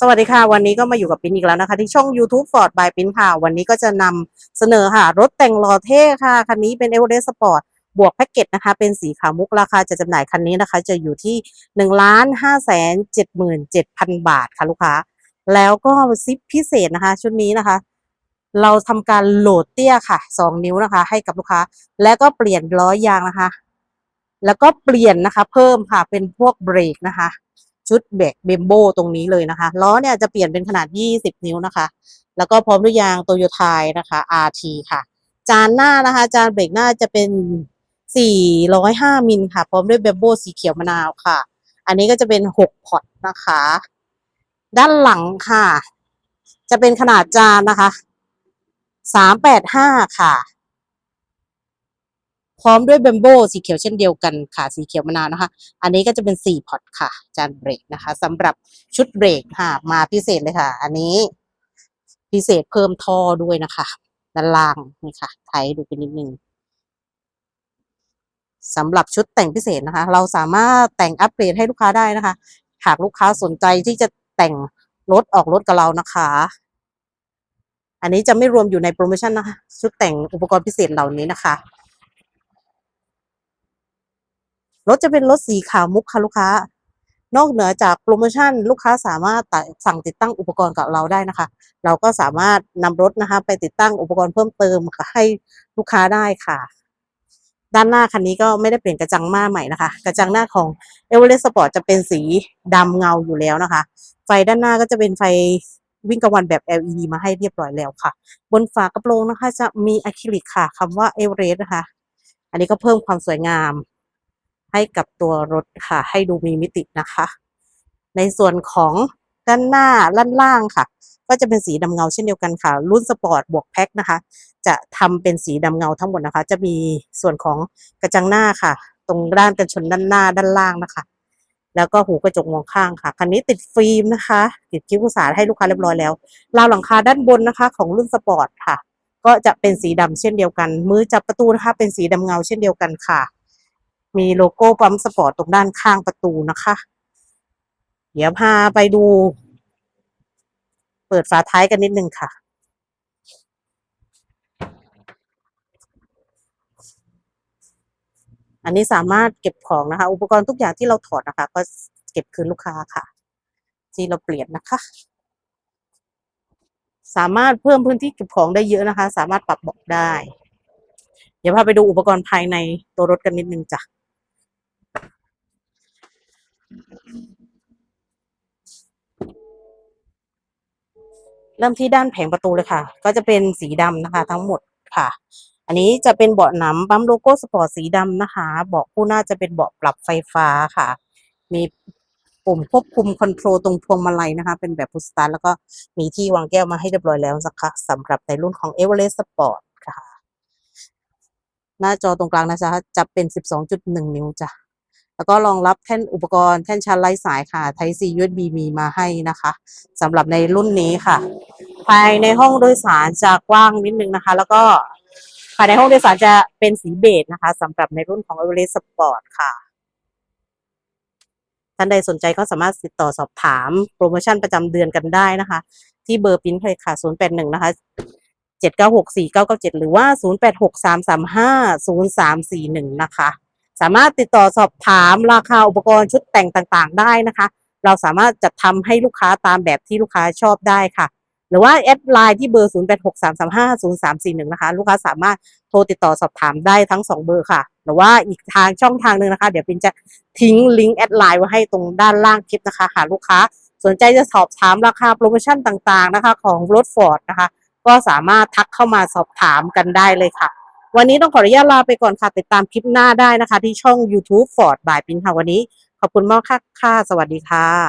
สวัสดีค่ะ วันนี้ก็มาอยู่กับปิ้นอีกแล้วนะคะ ที่ช่อง YouTube Ford by ปิ้นค่ะ วันนี้ก็จะนำเสนอค่ะ รถแต่งหล่อเท่ค่ะ คันนี้เป็น e v e r e s t Sport บวกแพ็กเกจนะคะ เป็นสีขาวมุกราคาจะจำหน่ายคันนี้นะคะ จะอยู่ที่1นึ่งล้านห้าแสนเจ็ดหมื่นเจ็ดพันบาทค่ะลูกค้า แล้วก็ซิปพิเศษนะคะ ชุดนี้นะคะ เราทำการโหลดเตี้ยค่ะ 2 นิ้วนะคะ ให้กับลูกค้า แล้วก็เปลี่ยนล้อยางนะคะ แล้วก็เปลี่ยนนะคะ เพิ่มค่ะเป็นพวกเบรกนะคะ ชุดเบรกเบมโบตรงนี้เลยนะคะ ล้อเนี่ยจะเปลี่ยนเป็นขนาด 20 นิ้วนะคะ แล้วก็พร้อมด้วยยางโตโยไทยนะคะ RT ค่ะ จานหน้านะคะ จานเบรกหน้าจะเป็น 405 มิลค่ะ พร้อมด้วยเบมโบสีเขียวมะนาวค่ะ อันนี้ก็จะเป็น 6 พอตนะคะ ด้านหลังค่ะ จะเป็นขนาดจานนะคะ 385 ค่ะ พร้อมด้วยเบมโบสีเขียวเช่นเดียวกันค่ะสีเขียวมะนาวนะคะ อันนี้ก็จะเป็น4พอตค่ะ จานเบรกนะคะสำหรับชุดเบรกค่ะ มาพิเศษเลยค่ะ อันนี้พิเศษเพิ่มท่อด้วยนะคะด้านล่างนี่ค่ะไทยดูไปนิดนึงสำหรับชุดแต่งพิเศษนะคะ เราสามารถแต่งอัปเกรดให้ลูกค้าได้นะคะ หากลูกค้าสนใจที่จะแต่งรถออกรถกับเรานะคะ อันนี้จะไม่รวมอยู่ในโปรโมชั่นนะคะ ชุดแต่งอุปกรณ์พิเศษเหล่านี้นะคะ รถจะเป็นรถสีขาวมุกค่ะลูกค้า นอกเหนือจากโปรโมชั่นลูกค้าสามารถสั่งติดตั้งอุปกรณ์กับเราได้นะคะ เราก็สามารถนำรถนะคะ ไปติดตั้งอุปกรณ์เพิ่มเติมให้ลูกค้าได้ค่ะ ด้านหน้าคันนี้ก็ไม่ได้เปลี่ยนกระจังหน้าใหม่นะคะ กระจังหน้าของ e v e r e s t Sport จะเป็นสีดำเงาอยู่แล้วนะคะ ไฟด้านหน้าก็จะเป็นไฟวิ่งกลางวันแบบ LED มาให้เรียบร้อยแล้วค่ะ บนฝากระโปรงนะคะ จะมีอะคริลิกค่ะคำว่า e v e r e s t นะคะ อันนี้ก็เพิ่มความสวยงาม ให้กับตัวรถค่ะ ให้ดูมีมิตินะคะ ในส่วนของด้านหน้าด้านล่างค่ะ ก็จะเป็นสีดำเงาเช่นเดียวกันค่ะ รุ่นสปอร์ตบวกแพ็คนะคะ จะทำเป็นสีดำเงาทั้งหมดนะคะ จะมีส่วนของกระจังหน้าค่ะ ตรงด้านกันชนด้านหน้าด้านล่างนะคะ แล้วก็หูกระจกมองข้างค่ะคันนี้ติดฟิล์มนะคะ ติดคิ้วกุศาให้ลูกค้าเรียบร้อยแล้วราวหลังคาด้านบนนะคะ ของรุ่นสปอร์ตค่ะ ก็จะเป็นสีดำเช่นเดียวกัน มือจับประตูนะคะ เป็นสีดำเงาเช่นเดียวกันค่ะ มีโลโก้ปั๊มสปอร์ตตรงด้านข้างประตูนะคะ เดี๋ยวพาไปดู เปิดฝาท้ายกันนิดนึงค่ะ อันนี้สามารถเก็บของนะคะ อุปกรณ์ทุกอย่างที่เราถอดนะคะ ก็เก็บคืนลูกค้าค่ะ ที่เราเปลี่ยนนะคะ สามารถเพิ่มพื้นที่เก็บของได้เยอะนะคะ สามารถปรับเบอกได้เดี๋ยวพาไปดูอุปกรณ์ภายในตัวรถกันนิดนึงจ้ะ เริ่มที่ด้านแผงประตูเลยค่ะ ก็จะเป็นสีดำนะคะ ทั้งหมดค่ะ อันนี้จะเป็นเบาะหนังปั๊มโลโก้สปอร์ตสีดำนะคะเบาะคู่หน้าจะเป็นเบาะปรับไฟฟ้าค่ะ มีปุ่มควบคุมคอนโทรลตรงพวงมาลัยนะคะ เป็นแบบพุชสตาร์ทแล้วก็มีที่วางแก้วมาให้เรียบร้อยแล้วนะคะสำหรับในรุ่นของ e v e r e s t Sport ค่ะ หน้าจอตรงกลางนะจ๊ะจะเป็น 12.1 นิ้วจ้ะแล้วก็รองรับแท่นอุปกรณ์แท่นชาร์จไร้สายค่ะ Type C USB มีมาให้นะคะสำหรับในรุ่นนี้ค่ะ ภายในห้องโดยสารจะกว้างนิดนึงนะคะ แล้วก็ภายในห้องโดยสารจะเป็นสีเบจนะคะสำหรับในรุ่นของ e v e r e s t Sport ค่ะท่านใดสนใจก็สามารถติดต่อสอบถามโปรโมชั่นประจำเดือนกันได้นะคะ ที่เบอร์ปิ้นเลยค่ะ 081 นะคะ 7964997 หรือว่า 0863350341 นะคะ สามารถติดต่อสอบถามราคาอุปกรณ์ชุดแต่งต่างๆ ได้นะคะ เราสามารถจัดทำให้ลูกค้าตามแบบที่ลูกค้าชอบได้ค่ะ หรือว่าแอดไลน์ที่เบอร์ 0863350341 นะคะ ลูกค้าสามารถโทรติดต่อสอบถามได้ทั้ง 2 เบอร์ค่ะ หรือว่าอีกทางช่องทางหนึ่งนะคะ เดี๋ยวปินจะทิ้งลิงก์แอดไลน์ไว้ให้ตรงด้านล่างคลิปนะคะหากลูกค้าสนใจจะสอบถามราคาโปรโมชั่นต่างๆนะคะ ของรถฟอร์ดนะคะ ก็สามารถทักเข้ามาสอบถามกันได้เลยค่ะ วันนี้ต้องขออนุญาตลาไปก่อนค่ะ ติดตามคลิปหน้าได้นะคะ ที่ช่อง YouTube Ford by ปินค่ะวันนี้ ขอบคุณมากค่ะ สวัสดีค่ะ